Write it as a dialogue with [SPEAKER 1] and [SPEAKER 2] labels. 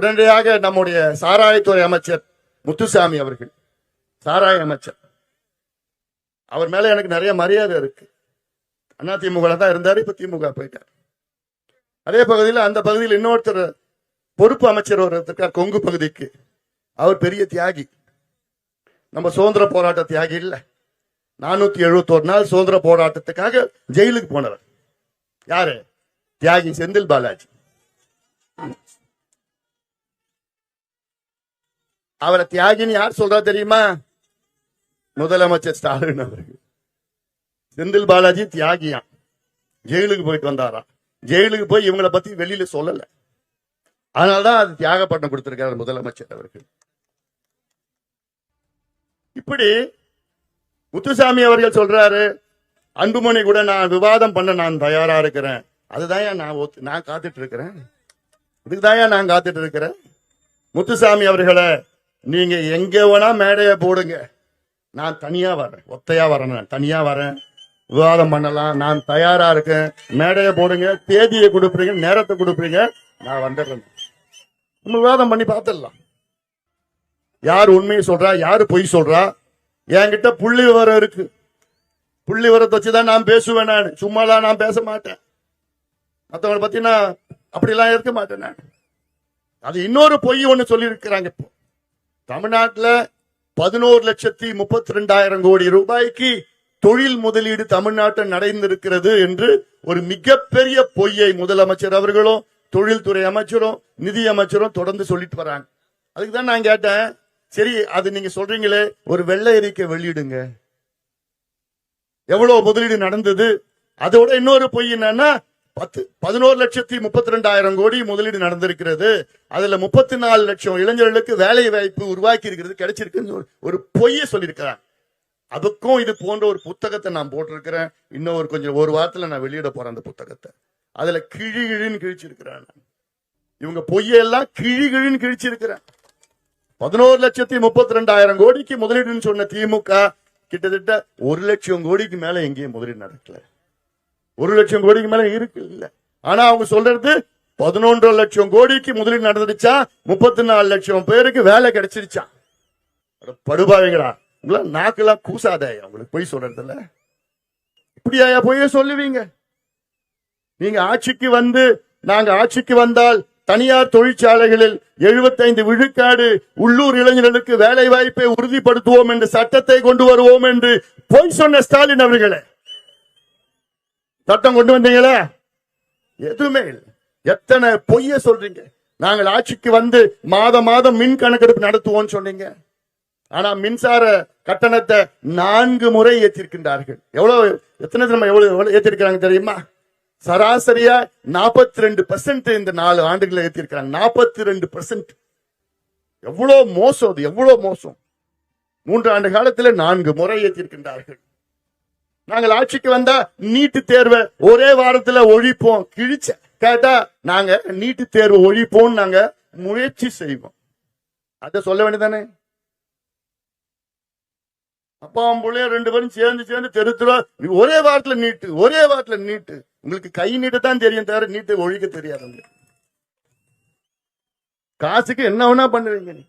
[SPEAKER 1] உடனடியாக நம்முடைய சாராயத்துறை அமைச்சர் முத்துசாமி அவர்கள் சாராய அமைச்சர். அவர் மேல எனக்கு நிறைய மரியாதை இருக்கு. அண்ணா திமுக தான் இருந்தாரு இப்ப திமுக போயிட்டார். அதே பகுதியில் அந்த பகுதியில் இன்னொருத்தர் பொறுப்பு அமைச்சர் ஒருத்தருக்கார் கொங்கு பகுதிக்கு. அவர் பெரிய தியாகி. நம்ம சுதந்திர போராட்ட தியாகி இல்லை. நானூத்தி எழுபத்தோரு நாள் சுதந்திர போராட்டத்துக்காக ஜெயிலுக்கு போனவர். யாரு? தியாகி செந்தில் பாலாஜி. அவரை தியாகின்னு யார் சொல்றா தெரியுமா? முதலமைச்சர் ஸ்டாலின் அவர்கள். செந்தில் பாலாஜி தியாகியான் ஜெயிலுக்கு போயிட்டு வந்தாராம். ஜெயிலுக்கு போய் இவங்களை பத்தி வெளியில சொல்லல. அதனாலதான் அது தியாகப்பட்டம் கொடுத்திருக்கிறார் முதலமைச்சர் அவர்கள். இப்படி முத்துசாமி அவர்கள் சொல்றாரு அன்புமணி கூட நான் விவாதம் பண்ண நான் தயாரா இருக்கிறேன். அதுதான் நான் ஒத்து- நான் காத்துட்டு இருக்கிறேன்? இதுக்குதான் நான் காத்துட்டு இருக்கிறேன்? முத்துசாமி அவர்களை நீங்க எங்க வேணா மேடைய போடுங்க. நான் தனியா வரேன் ஒத்தையா வரேன் நான். தனியா வரேன் விவாதம் பண்ணலாம். நான் தயாரா இருக்கேன். மேடையை போடுங்க. தேதியை கொடுப்பீங்க. நேரத்தை கொடுப்பீங்க. நான் வந்துடுறேன். நம்ம விவாதம் பண்ணி பார்த்துடலாம். யார் உண்மையை சொல்றா? யாரு பொய் சொல்றா? என்கிட்ட புள்ளி விவரம் இருக்கு. புள்ளி விவரத்தை வச்சுதான் நான் பேசுவேன் நான். சும்மாலாம் நான் பேச மாட்டேன். மற்றவங்களை பத்தி நான் அப்படிலாம் இருக்க மாட்டேன் நான். அது இன்னொரு பொய் ஒன்று சொல்லியிருக்கிறாங்க இப்போ. தமிழ்நாட்டில் பதினோரு லட்சத்தி முப்பத்தி ரெண்டாயிரம் கோடி ரூபாய்க்கு தொழில் முதலீடு தமிழ்நாட்டில் நடந்திருக்கிறது என்று ஒரு மிகப்பெரிய பொய்யை முதலமைச்சர் அவர்களும் தொழில்துறை அமைச்சரும் நிதி அமைச்சரும் தொடர்ந்து சொல்லிட்டு வராங்க. அதுக்கு தான் நான் கேட்டேன். சரி அது நீங்க சொல்றீங்களே ஒரு வெள்ளை அறிக்கை வெளியிடுங்க. எவ்வளவு முதலீடு நடந்தது? அதோட இன்னொரு பொய் என்னன்னா பத்து பதினோரு லட்சத்தி முப்பத்தி ரெண்டாயிரம் கோடி முதலீடு நடந்திருக்கிறது. அதுல முப்பத்தி நாலு லட்சம் இளைஞர்களுக்கு வேலை வாய்ப்பு உருவாக்கி இருக்கிறது கிடைச்சிருக்குன்னு ஒரு- ஒரு பொய்யை சொல்லியிருக்கிறாங்க. அதுக்கும் இது போன்ற ஒரு புத்தகத்தை நான் போட்டிருக்கிறேன். இன்னும் ஒரு கொஞ்சம் ஒரு வாரத்துல நான் வெளியிட போறேன் அந்த புத்தகத்தை. அதுல கிழி கிழின்னு கிழிச்சிருக்கிறேன் இவங்க பொய்யெல்லாம் கிழி கிழின்னு கிழிச்சிருக்கிறேன் பதினோரு லட்சத்தி முப்பத்தி ரெண்டாயிரம் கோடிக்கு முதலீடுன்னு சொன்ன திமுக கிட்டத்தட்ட ஒரு லட்சம் கோடிக்கு மேல எங்கேயும் முதலீடு நடக்கல. ஒரு லட்சம் கோடிக்கு மேல இருக்கு இல்ல ஆனா அவங்க சொல்றது பதினொன்றரை லட்சம் கோடிக்கு முதலீடு நடந்துடுச்சா முப்பத்தி நாலு லட்சம் பேருக்கு வேலை கிடைச்சிருச்சா. அட உங்களா நாக்கெல்லாம் கூசாதே உங்களுக்கு பொய் சொல்றதுல இப்படியா பொய்ய சொல்லுவீங்க? நீங்க ஆட்சிக்கு வந்து நாங்க ஆட்சிக்கு வந்தால் தனியார் தொழிற்சாலைகளில் 75 விழுக்காடு உள்ளூர் இளைஞர்களுக்கு வேலை வாய்ப்பை உறுதிப்படுத்துவோம் என்று சட்டத்தை கொண்டு வருவோம் என்று பொய் சொன்ன ஸ்டாலின் அவர்களே. சட்டம் கொண்டு வந்தீங்களே? எதுவுமே இல்லை. எத்தனை பொய்ய சொல்றீங்க? நாங்கள் ஆட்சிக்கு வந்து மாதம் மாதம் மின் கணக்கெடுப்பு நடத்துவோம் சொன்னீங்க. ஆனா மின்சார கட்டணத்தை நான்கு முறை ஏற்றிருக்கின்றார்கள். எவ்வளவு எத்தனை தடவை எவ்வளவு ஏற்றிருக்கிறாங்க தெரியுமா? சராசரியா நாற்பத்தி ரெண்டு இந்த நாலு ஆண்டுகளை ஏற்றிருக்கிறாங்க. நாற்பத்தி ரெண்டு பர்சன்ட் எவ்வளவு மோசம் அது எவ்வளவு மோசம். மூன்று ஆண்டு காலத்தில் நான்கு முறை ஏற்றிருக்கின்றார்கள். நாங்கள் ஆட்சிக்கு வந்தா நீட்டு தேர்வை ஒரே வாரத்துல ஒழிப்போம். கிழிச்ச கேட்டா நாங்க நீட்டு தேர்வு ஒழிப்போம் நாங்க முயற்சி செய்வோம். அத சொல்ல வேண்டியதானே அப்பாவும் பிள்ளைய ரெண்டு பேரும் சேர்ந்து சேர்ந்து தெரு தெருவா, ஒரே வாரத்துல நீட்டு ஒரே வாரத்துல நீட்டு. உங்களுக்கு கை நீட்ட தான் தெரியும் தவிர நீட்டை ஒழிக்க தெரியாது காசுக்கு என்ன வேணா பண்ணுவீங்க நீ.